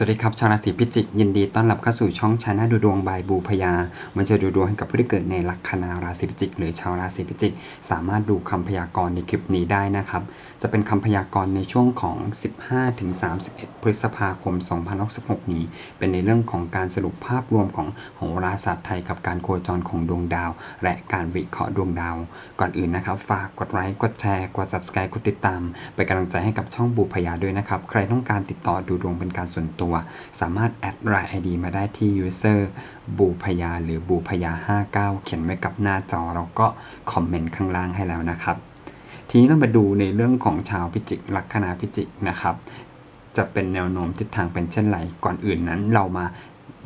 สวัสดีครับชาวราศีพิจิกยินดีต้อนรับเข้าสู่ช่องชาแนลดูดวงบายบูพยา มันจะดูดวงให้กับผู้ที่เกิดในลัคนาราศีพิจิก หรือชาวราศีพิจิก สามารถดูคำพยากรณ์ในคลิปนี้ได้นะครับจะเป็นคำพยากรณ์ในช่วงของ 15-31 พฤษภาคม 2066 นี้ เป็นในเรื่องของการสรุปภาพรวมของโหราศาสตร์ไทยกับการโคจรของดวงดาว และการวิเคราะห์ดวงดาว ก่อนอื่นนะครับ ฝากกดไลค์ กดแชร์ กด subscribe กดติดตาม เป็นกำลังใจให้กับช่องบูพยาด้วยนะครับ ใครต้องการติดต่อดูดวงเป็นการส่วนตัว สามารถแอดไลน์ ID มาได้ที่ user บูพยาหรือบูพยา59 เขียนไว้กับหน้าจอแล้วก็คอมเมนต์ข้างล่างให้แล้วนะครับ ทีนี้เรามาดูในเรื่องของชาวพิจิกลัคนาพิจิกนะครับ จะเป็นแนวโน้มทิศทางเป็นเช่นไรก่อนอื่นนั้นเรามา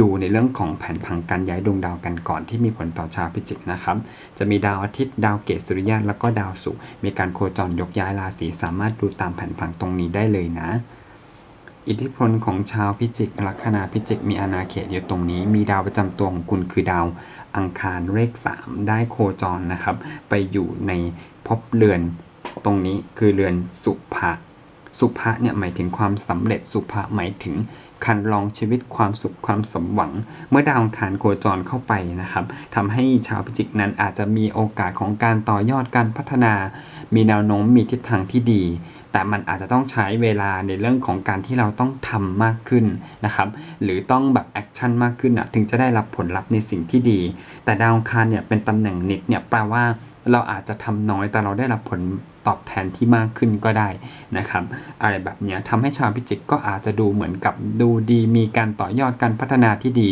ดูในเรื่องของแผนผังการย้ายดวงดาวกันก่อนที่มีผลต่อชาวพิจิกนะครับ จะมีดาวอาทิตย์ดาวเกตสุริยะแล้วก็ดาวศุกร์มีการโคจรยกย้ายราศีสามารถดูตามแผนผังตรงนี้ได้เลยนะ อิทธิพลของชาวพิจิกลัคนาพิจิกมีอาณาเขตอยู่ตรงนี้ มีดาวประจำตัวของคุณคือดาวอังคารเลข 3 ได้โคจรนะครับ ไปอยู่ใน ภพเรือนตรงนี้คือเรือนสุภะสุภะเนี่ยหมายถึงความสำเร็จสุภะหมายถึงคันลองชีวิตความสุขความสมหวัง เมื่อดาวอังคารโคจรเข้าไปนะครับทำให้ชาวพิจิกนั้นอาจจะมีโอกาสของการต่อยอดการพัฒนา มีแนวโน้มมีทิศทางที่ดี แต่มันอาจจะต้องใช้เวลาในเรื่องของการที่เราต้องทำมากขึ้นนะครับหรือต้องแบบแอคชั่นมากขึ้นอะถึงจะได้รับผลลัพธ์ในสิ่งที่ดี แต่ดาวอังคารเนี่ยเป็นตำแหน่งนิดเนี่ยแปลว่า เราอาจจะทำน้อยแต่เราได้รับผลตอบแทนที่มากขึ้นก็ได้นะครับ อะไรแบบนี้ทำให้ชาวพิจิกก็อาจจะดูเหมือนกับดูดีมีการต่อยอดการพัฒนาที่ดี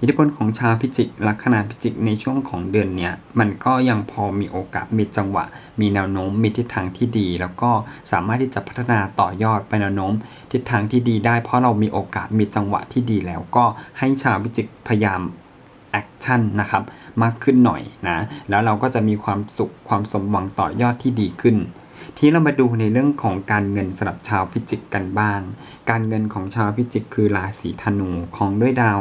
อิทธิพลของชาวพิจิกลัคนาพิจิกในช่วงของเดือนนี้มันก็ยังพอมีโอกาสมีจังหวะ มีแนวโน้มมีทิศทางที่ดี แล้วก็สามารถที่จะพัฒนาต่อยอดไปแนวโน้ม ทิศทางที่ดีได้ เพราะเรามีโอกาสมีจังหวะที่ดีแล้วก็ให้ชาวพิจิกพยายามแอคชั่นนะครับ มากขึ้นหน่อยนะแล้วเราก็จะมีความสุขความสมหวังต่อยอดที่ดีขึ้น ที่เรามาดูในเรื่องของการเงินสำหรับชาวพิจิกกันบ้าง การเงินของชาวพิจิกคือราศีธนูของด้วยดาว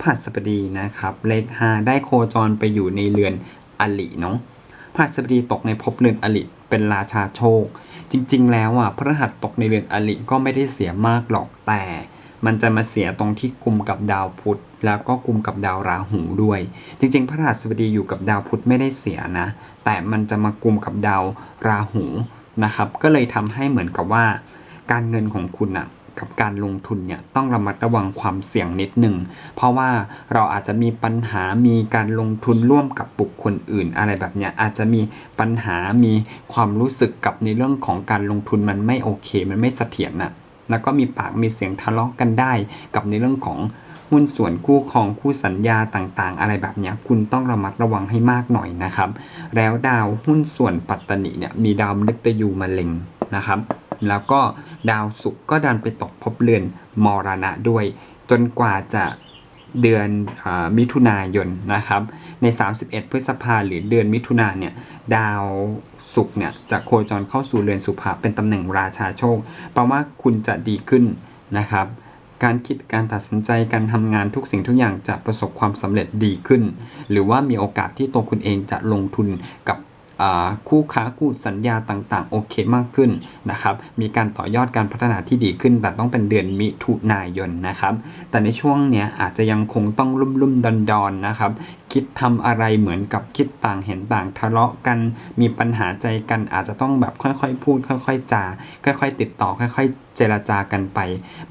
พฤหัสบดีนะครับเลข5ได้โคจรไปอยู่ในเรือนอลิเนาะพฤหัสบดีตกในภพเรือนอลิเป็นราชาโชค จริง ๆ แล้วอะพฤหัสตกในเรือนอลิก็ไม่ได้เสียมากหรอกแต่ มันจะมาเสียตรงที่กลุ่มกับดาวพุธแล้วก็กลุ่มกับดาวราหูด้วย จริงๆ พระราชบดีอยู่กับดาวพุธไม่ได้เสียนะ แต่มันจะมากลุ่มกับดาวราหูนะครับ ก็เลยทำให้เหมือนกับว่า การเงินของคุณอะกับการลงทุนเนี่ยต้องระมัดระวังความเสี่ยงนิดหนึ่ง เพราะว่าเราอาจจะมีปัญหา มีการลงทุนร่วมกับบุคคลอื่น อะไรแบบเนี้ยอาจจะมีปัญหา มีความรู้สึกกับในเรื่องของการลงทุนมันไม่โอเค มันไม่เสถียรน่ะ แล้วก็มีปากมีเสียงทะเลาะกันได้ กับในเรื่องของหุ้นส่วนคู่ครองคู่สัญญาต่างๆ อะไรแบบนี้คุณต้องระมัดระวังให้มากหน่อยนะครับ แล้วดาวหุ้นส่วนปัตตนิเนี่ยมีดาวมฤตยูมาเล็งนะครับ แล้วก็ดาวศุกร์ก็ดันไปตกภพเรือนมรณะด้วย จนกว่าจะเดือนอมิถุนายนนะครับ ใน 31 พฤษภาหรือเดือนมิถุนาเนี่ยดาว สุกเนี่ยจะโคจรเข้าสู่เรือนสุภาเป็นตำแหน่งราชาโชคแปลว่าคุณจะดีขึ้นนะครับ การคิดการตัดสินใจการทำงานทุกสิ่งทุกอย่างจะประสบความสำเร็จดีขึ้น หรือว่ามีโอกาสที่ตัวคุณเองจะลงทุนกับ คู่ค้าคู่สัญญาต่างๆ โอเคมากขึ้นนะครับ มีการต่อยอดการพัฒนาที่ดีขึ้น แต่ต้องเป็นเดือนมิถุนายนนะครับ แต่ในช่วงเนี้ยอาจจะยังคงต้องรุ่มรุ่มดอนดอนนะครับ คิดทำอะไรเหมือนกับคิดต่างเห็นต่างทะเลาะกัน มีปัญหาใจกันอาจจะต้องแบบค่อยๆ พูด ค่อย ๆ จา ค่อย ๆ ติดต่อ ค่อยๆเจรจากันไป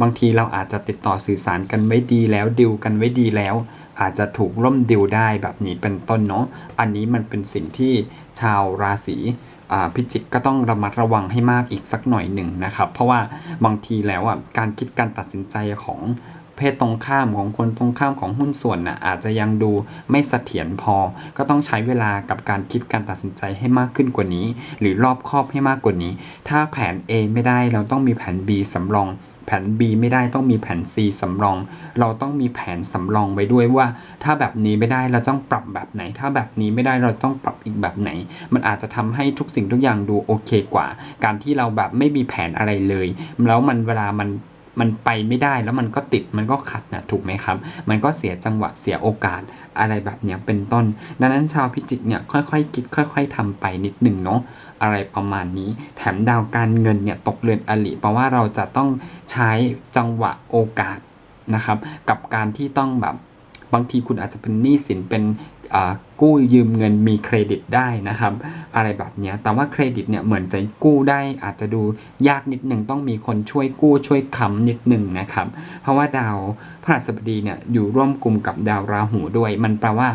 บางทีเราอาจจะติดต่อสื่อสารกันไว้ดีแล้วดิวกันไว้ดีแล้ว อาจจะถูกล่มดิวได้แบบนี้เป็นต้นเนาะอันนี้มันเป็นสิ่งที่ ชาวราศีพิจิกก็ต้องระมัดระวังให้มากอีกสักหน่อยหนึ่งนะครับ เพราะว่าบางทีแล้วอะการคิดการตัดสินใจของเพศตรงข้ามของคนตรงข้ามของหุ้นส่วนน่ะอาจจะยังดูไม่เสถียรพอ ก็ต้องใช้เวลากับการคิดการตัดสินใจให้มากขึ้นกว่านี้ หรือรอบคอบให้มากกว่านี้ ถ้าแผน A ไม่ได้เราต้องมีแผน B สำรอง แผน B ไม่ได้ต้องมีแผน C สำรอง เราต้องมีแผนสำรองไว้ด้วยว่า ถ้าแบบนี้ไม่ได้เราต้องปรับแบบไหน ถ้าแบบนี้ไม่ได้เราต้องปรับอีกแบบไหน มันอาจจะทำให้ทุกสิ่งทุกอย่างดูโอเคกว่า การที่เราแบบไม่มีแผนอะไรเลย แล้วมันเวลามัน มันไปไม่ได้แล้วมันก็ติดมันก็ขัดนะถูกไหมครับ มันก็เสียจังหวะเสียโอกาสอะไรแบบเนี้ยเป็นต้น ดังนั้นชาวพิจิกเนี่ยค่อยๆคิดค่อย ๆทำไปนิดหนึ่งเนาะอะไรประมาณนี้ แถมดาวการเงินเนี่ยตกเรือนอลิแปลว่าเราจะต้องใช้จังหวะโอกาสนะครับ กับการที่ต้องแบบบางทีคุณอาจจะเป็นหนี้สินเป็น กู้ยืมเงินมีเครดิตได้นะครับ อะไรแบบนี้แต่ว่าเครดิตเนี่ยเหมือนจะกู้ได้อาจจะดูยากนิดหนึ่งต้องมีคนช่วยกู้ช่วยค้ำนิดหนึ่งนะครับ เพราะว่าดาวพฤหัสบดีเนี่ยอยู่ร่วมกลุ่มกับดาวราหูด้วย มันแปลว่า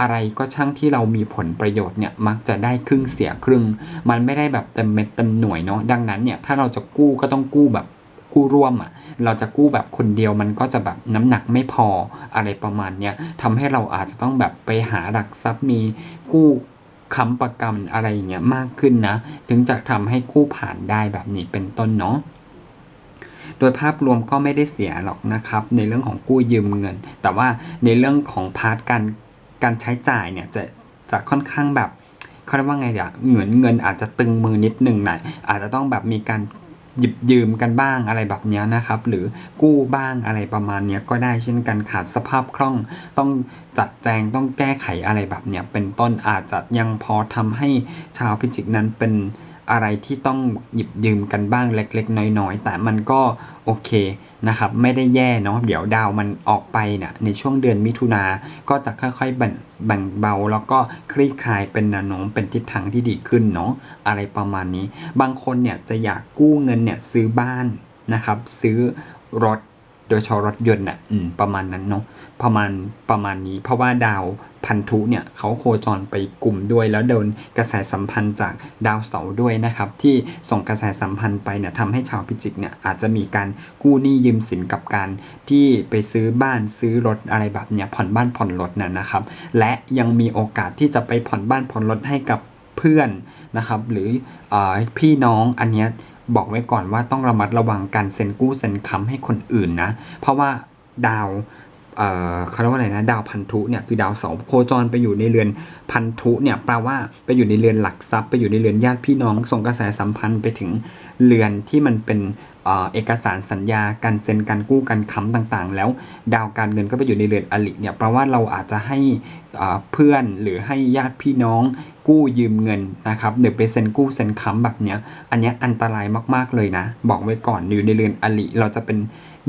อะไรก็ช่างที่เรามีผลประโยชน์เนี่ยมักจะได้ครึ่งเสียครึ่ง มันไม่ได้แบบเต็มเม็ดเต็มหน่วยเนาะดังนั้นเนี่ยถ้าเราจะกู้ก็ต้องกู้แบบกู้ร่วมอะ่ะ เราจะกู้แบบคนเดียวมันก็จะแบบน้ำหนักไม่พออะไรประมาณเนี้ยทำให้เราอาจจะต้องแบบไปหาหลักทรัพย์มีกู้ค้ำประกันอะไรอย่างเงี้ยมากขึ้นนะ ถึงจะทำให้กู้ผ่านได้แบบนี้เป็นต้นเนาะโดยภาพรวมก็ไม่ได้เสียหรอกนะครับ ในเรื่องของกู้ยืมเงิน แต่ว่าในเรื่องของพาร์ทการการใช้จ่ายเนี่ยจะจะค่อนข้างแบบเขาเรียกว่าไงอะเงินเงินอาจจะตึงมือนิดหนึ่งหน่อยอาจจะต้องแบบมีการ หยิบยืมกันบ้างอะไรแบบนี้นะครับ หรือกู้บ้างอะไรประมาณนี้ก็ได้เช่นกันขาดสภาพคล่อง ต้องจัดแจงต้องแก้ไขอะไรแบบนี้เป็นต้นอาจจะยังพอทำให้ชาวพิจิกนั้นเป็นอะไรที่ต้องหยิบยืมกันบ้างเล็ก ๆ น้อย ๆ แต่มันก็โอเค นะครับไม่ได้แย่เนาะเดี๋ยวดาวมันออกไปเนี่ยในช่วงเดือนมิถุนาก็จะค่อยๆแบ่งแบ่งเบา แล้วก็คลี่คลายเป็นแนวโน้มเป็นทิศทางที่ดีขึ้นเนาะอะไรประมาณนี้ บางคนเนี่ยจะอยากกู้เงินเนี่ยซื้อบ้านนะครับซื้อรถ โดยเฉพาะรถยนต์อะอืมประมาณนั้นเนาะประมาณประมาณนี้ เพราะว่าดาวพันธุเนี่ยเขาโคจรไปกลุ่มด้วย แล้วโดนกระแสสัมพันธ์จากดาวเสาร์ด้วยนะครับ ที่ส่งกระแสสัมพันธ์ไปเนี่ยทำให้ชาวพิจิกเนี่ยอาจจะมีการกู้หนี้ยืมสินกับการที่ไปซื้อบ้านซื้อรถอะไรแบบเนี้ยผ่อนบ้านผ่อนรถน่ะนะครับ และยังมีโอกาสที่จะไปผ่อนบ้านผ่อนรถให้กับเพื่อนนะครับ หรือเออพี่น้องอันเนี้ย บอกไว้ก่อนว่าต้องระมัดระวังการเซ็นกู้เซ็นค้ำให้คนอื่นนะ เพราะว่าดาวเอ่อเขาเรียกว่าอะไรนะดาวพันธุเนี่ยคือดาวเสาโคจรไปอยู่ในเรือนพันธุเนี่ยแปลว่าไปอยู่ในเรือนหลักทรัพย์ไปอยู่ในเรือนญาติพี่น้องส่งกระแสสัมพันธ์ไปถึงเรือนที่มันเป็น เอ่อเอกสารสัญญาการเซ็นการกู้การค้ำต่างๆ แล้วดาวการเงินก็ไปอยู่ในเรือนอลิเนี่ยแปลว่าเราอาจจะให้เพื่อนหรือให้ญาติพี่น้องกู้ยืมเงินนะครับหรือไปเซ็นกู้เซ็นค้ำแบบเนี้ยอันนี้อันตรายมากๆเลยนะ บอกไว้ก่อนอยู่ในเรือนอลิเราจะเป็น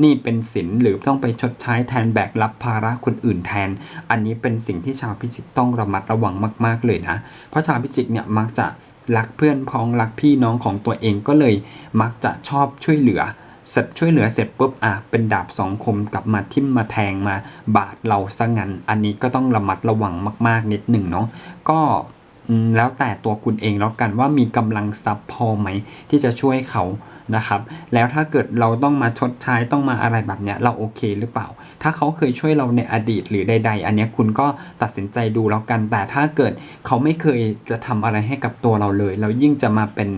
นี้เป็นสินหรือต้องไปชดใช้แทนแบกรับภาระคนอื่นแทน อันนี้เป็นสิ่งที่ชาวพิจิกต้องระมัดระวังมาก ๆเลยนะ เพราะชาวพิจิกเนี่ยมักจะ รักเพื่อนพ้องรักพี่น้องของตัวเองก็เลยมักจะชอบช่วยเหลือเสร็จช่วยเหลือเสร็จปุ๊บอะเป็นดาบสองคมกลับมาทิ่มมาแทงมาบาดเราซะงั้น อันนี้ก็ต้องระมัดระวังมาก ๆ นิดหนึ่งเนาะก็แล้วแต่ตัวคุณเองแล้วกันว่ามีกำลังทรัพย์พอไหม ที่จะช่วยเขา นะครับแล้วถ้าเกิดเราต้องมาชดใช้ต้องมาอะไรแบบเนี้ยเราโอเคหรือเปล่า ถ้าเขาเคยช่วยเราในอดีตหรือใด ๆ อันเนี้ยคุณก็ตัดสินใจดูแล้วกัน แต่ถ้าเกิดเขาไม่เคยจะทำอะไรให้กับตัวเราเลย แล้วยิ่งจะมาเป็น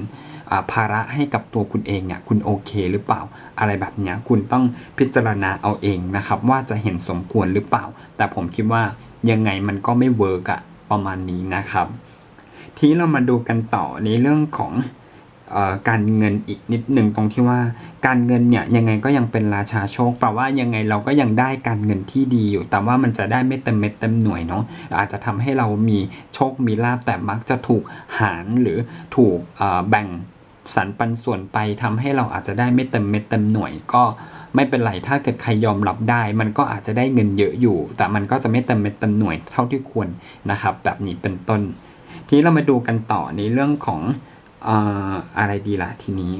ภาระให้กับตัวคุณเองเนี่ยคุณโอเคหรือเปล่า อะไรแบบเนี้ยคุณต้องพิจารณาเอาเองนะครับ ว่าจะเห็นสมควรหรือเปล่า แต่ผมคิดว่ายังไงมันก็ไม่เวิร์กอะประมาณนี้นะครับ ทีนี้เรามาดูกันต่อในเรื่องของ การเงินอีกนิดหนึ่งตรงที่ว่าการเงินเนี่ยยังไงก็ยังเป็นราชาโชคแปลว่ายังไงเราก็ยังได้การเงินที่ดีอยู่ แต่ว่ามันจะได้ไม่เต็มเม็ดเต็มหน่วยเนาะอาจจะทำให้เรามีโชคมีลาบแต่มักจะถูกหารหรือถูกแบ่งสรรปันส่วนไปทำให้เราอาจจะได้ไม่เต็มเม็ดเต็มหน่วยก็ไม่เป็นไรถ้าเกิดใครยอมรับได้ มันก็อาจจะได้เงินเยอะอยู่ แต่มันก็จะไม่เต็มเม็ดเต็มหน่วยเท่าที่ควรนะครับ แบบนี้เป็นต้น ทีนี้เรามาดูกันต่อในเรื่องของ อะไรดีล่ะทีนี้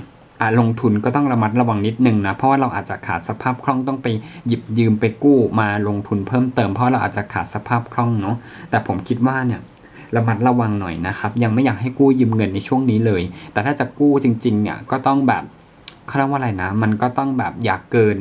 ลงทุนก็ต้องระมัดระวังนิดนึงนะ เพราะว่าเราอาจจะขาดสภาพคล่องต้องไปหยิบยืมไปกู้มาลงทุนเพิ่มเติม เพราะเราอาจจะขาดสภาพคล่องเนาะแต่ผมคิดว่าเนี่ยระมัดระวังหน่อยนะครับ ยังไม่อยากให้กู้ยืมเงินในช่วงนี้เลย แต่ถ้าจะกู้จริงๆเนี่ยก็ต้องแบบเขาเรียกว่าอะไรนะ มันก็ต้องแบบอย่าเกิน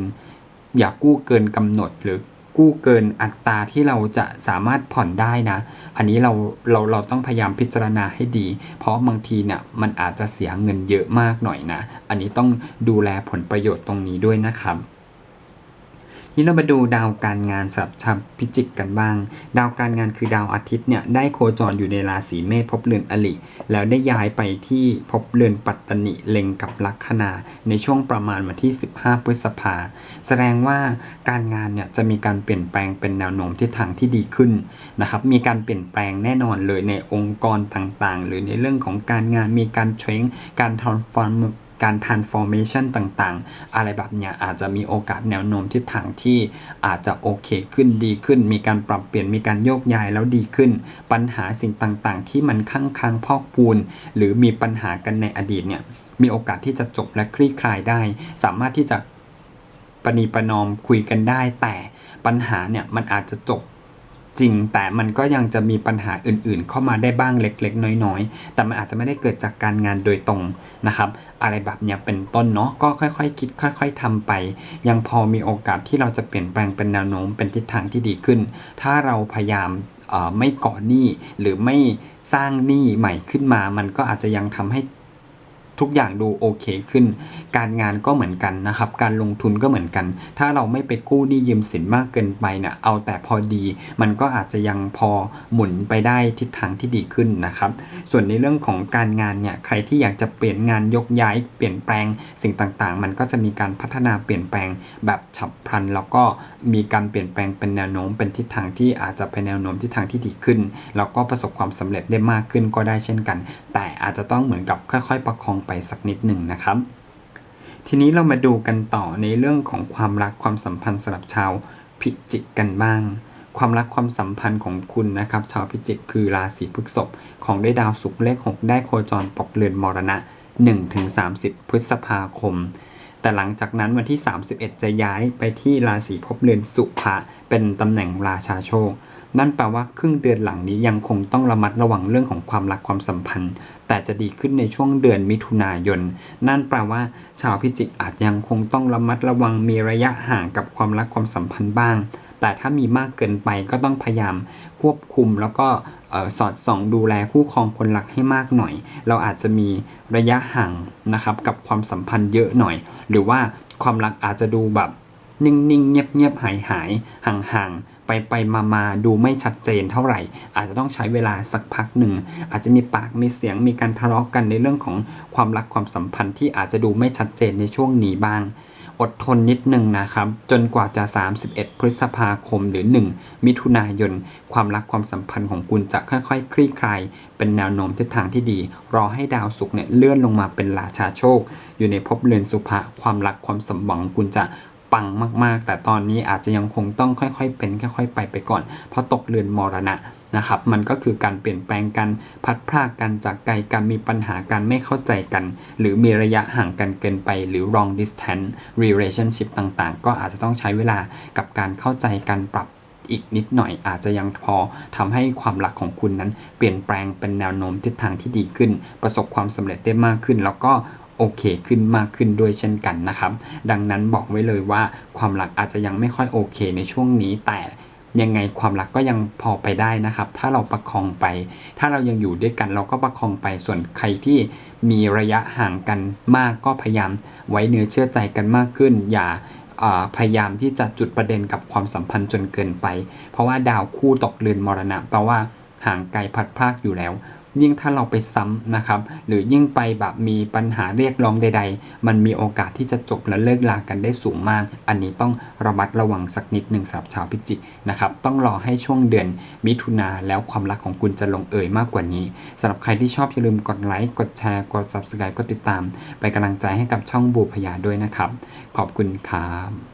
อยากู้เกินกำหนดหรือ กู้เกินอัตราที่เราจะสามารถผ่อนได้นะ อันนี้เราเราเราต้องพยายามพิจารณาให้ดี เพราะบางทีเนี่ยมันอาจจะเสียเงินเยอะมากหน่อยนะ อันนี้ต้องดูแลผลประโยชน์ตรงนี้ด้วยนะครับ นี่เรามาดูดาวการงานสำหรับชาวพิจิกกันบ้าง ดาวการงานคือดาวอาทิตย์เนี่ยได้โคจรอยู่ในราศีเมษภพเรือนอลิ แล้วได้ย้ายไปที่ภพเรือนปัตตนิเล็งกับลัคนาในช่วงประมาณวันที่ 15 พฤษภาแสดงว่าการงานเนี่ยจะมีการเปลี่ยนแปลงเป็นแนวโน้มทิศทางที่ดีขึ้นนะครับมีการเปลี่ยนแปลงแน่นอนเลยในองค์กรต่างๆ หรือในเรื่องของการงานมีการเทรนการทำฟอร์ม การ transformation ต่างๆ อะไรแบบเนี้ยอาจจะมีโอกาสแนวโน้มทิศทางที่อาจจะโอเคขึ้นดีขึ้น มีการปรับเปลี่ยนมีการโยกย้ายแล้วดีขึ้น ปัญหาสิ่งต่างๆ ที่มันค้างค้างพอกพูน หรือมีปัญหากันในอดีตเนี่ยมีโอกาสที่จะจบและคลี่คลายได้ สามารถที่จะปณีประนอมคุยกันได้ แต่ปัญหาเนี่ยมันอาจจะจบ จริง แต่มันก็ยังจะมีปัญหาอื่นๆ เข้ามาได้บ้างเล็ก ๆ น้อย ๆ แต่มันอาจจะไม่ได้เกิดจากการงานโดยตรงนะครับ อะไรแบบเนี้ยเป็นต้นเนาะก็ค่อยๆ คิด ค่อย ๆทำไป ยังพอมีโอกาสที่เราจะเปลี่ยนแปลงเป็นแนวโน้มเป็นทิศทางที่ดีขึ้น ถ้าเราพยายามไม่ก่อหนี้หรือไม่สร้างหนี้ใหม่ขึ้นมา มันก็อาจจะยังทำให้ ทุกอย่างดูโอเคขึ้น การงานก็เหมือนกันนะครับ การลงทุนก็เหมือนกัน ถ้าเราไม่ไปกู้หนี้ยืมสินมากเกินไปเนี่ยเอาแต่พอดี มันก็อาจจะยังพอหมุนไปได้ทิศทางที่ดีขึ้นนะครับ ส่วนในเรื่องของการงานเนี่ยใครที่อยากจะเปลี่ยนงานยกย้ายเปลี่ยนแปลงสิ่งต่างๆ มันก็จะมีการพัฒนาเปลี่ยนแปลงแบบฉับพลัน แล้วก็มีการเปลี่ยนแปลงเป็นแนวโน้มเป็นทิศทางที่อาจจะเป็นแนวโน้มทิศทางที่ดีขึ้น แล้วก็ประสบความสำเร็จได้มากขึ้นก็ได้เช่นกัน แต่อาจจะต้องเหมือนกับค่อยๆ ประคองไปสักนิดหนึ่งนะครับ ทีนี้เรามาดูกันต่อในเรื่องของความรักความสัมพันธ์สำหรับชาวพิจิกกันบ้าง ความรักความสัมพันธ์ของคุณนะครับ ชาวพิจิกคือราศีพฤษภของได้ดาวศุกร์เลข 6 ได้โคจรตกเรือนมรณะ 1-30 พฤษภาคม แต่หลังจากนั้นวันที่ 31 จะย้ายไปที่ราศีภพเรือนสุภะเป็นตำแหน่งราชาโชค นั่นแปลว่าครึ่งเดือนหลังนี้ยังคงต้องระมัดระวังเรื่องของความรักความสัมพันธ์ แต่จะดีขึ้นในช่วงเดือนมิถุนายน นั่นแปลว่า ชาวพิจิกอาจยังคงต้องระมัดระวังมีระยะห่างกับความรักความสัมพันธ์บ้าง แต่ถ้ามีมากเกินไปก็ต้องพยายามควบคุมแล้วก็สอดส่องดูแลคู่ครองคนรักให้มากหน่อย เราอาจจะมีระยะห่างนะครับกับความสัมพันธ์เยอะหน่อย หรือว่าความรักอาจจะดูแบบนิ่งๆ เงียบๆ หายๆ ห่างๆ ไปไปมามาดูไม่ชัดเจนเท่าไหร่ อาจจะต้องใช้เวลาสักพักหนึ่ง อาจจะมีปากมีเสียงมีการทะเลาะกันในเรื่องของความรักความสัมพันธ์ที่อาจจะดูไม่ชัดเจนในช่วงนี้บ้าง อดทนนิดนึงนะครับ จนกว่าจะ 31 พฤษภาคมหรือ 1 มิถุนายน ความรักความสัมพันธ์ของคุณจะค่อยๆ คลี่คลาย เป็นแนวโน้มทิศทางที่ดี รอให้ดาวศุกร์เนี่ยเลื่อนลงมาเป็นราชาโชค อยู่ในภพเรือนสุภะความรักความสมหวังของคุณจะ ปังมากๆ แต่ตอนนี้อาจจะยังคงต้องค่อยๆ เป็นค่อยๆ ไปไปก่อน เพราะตกเรือนมรณะนะครับ มันก็คือการเปลี่ยนแปลงกันพัดพรากกันจากไกลกันมีปัญหาการไม่เข้าใจกัน หรือมีระยะห่างกันเกินไป หรือ long distance relationship ต่างๆ ก็อาจจะต้องใช้เวลากับการเข้าใจกันปรับอีกนิดหน่อยอาจจะยังพอทำให้ความรักของคุณนั้นเปลี่ยนแปลงเป็นแนวโน้มทิศทางที่ดีขึ้น ประสบความสำเร็จได้มากขึ้น แล้วก็ โอเคขึ้นมากขึ้นด้วยเช่นกันนะครับ ดังนั้นบอกไว้เลยว่าความรักอาจจะยังไม่ค่อยโอเคในช่วงนี้ แต่ยังไงความรักก็ยังพอไปได้นะครับ ถ้าเราประคองไป ถ้าเรายังอยู่ด้วยกันเราก็ประคองไปส่วนใครที่มีระยะห่างกันมากก็พยายามไว้เนื้อเชื่อใจกันมากขึ้น อย่าพยายามที่จะจุดประเด็นกับความสัมพันธ์จนเกินไป เพราะว่าดาวคู่ตกเรือนมรณะแปลว่าห่างไกลพัดพากอยู่แล้ว ยิ่งถ้าเราไปซ้ำนะครับ หรือยิ่งไปแบบมีปัญหาเรียกร้องใด ๆ มันมีโอกาสที่จะจบและเลิกลากันได้สูงมาก อันนี้ต้องระมัดระวังสักนิดหนึ่งสำหรับชาวพิจิกนะครับ ต้องรอให้ช่วงเดือนมิถุนาแล้วความรักของคุณจะลงเอยมากกว่านี้สำหรับใครที่ชอบอย่าลืมกดไลค์กดแชร์กด subscribe กดติดตาม ไปกำลังใจให้กับช่องบูพยาด้วยนะครับ ขอบคุณครับ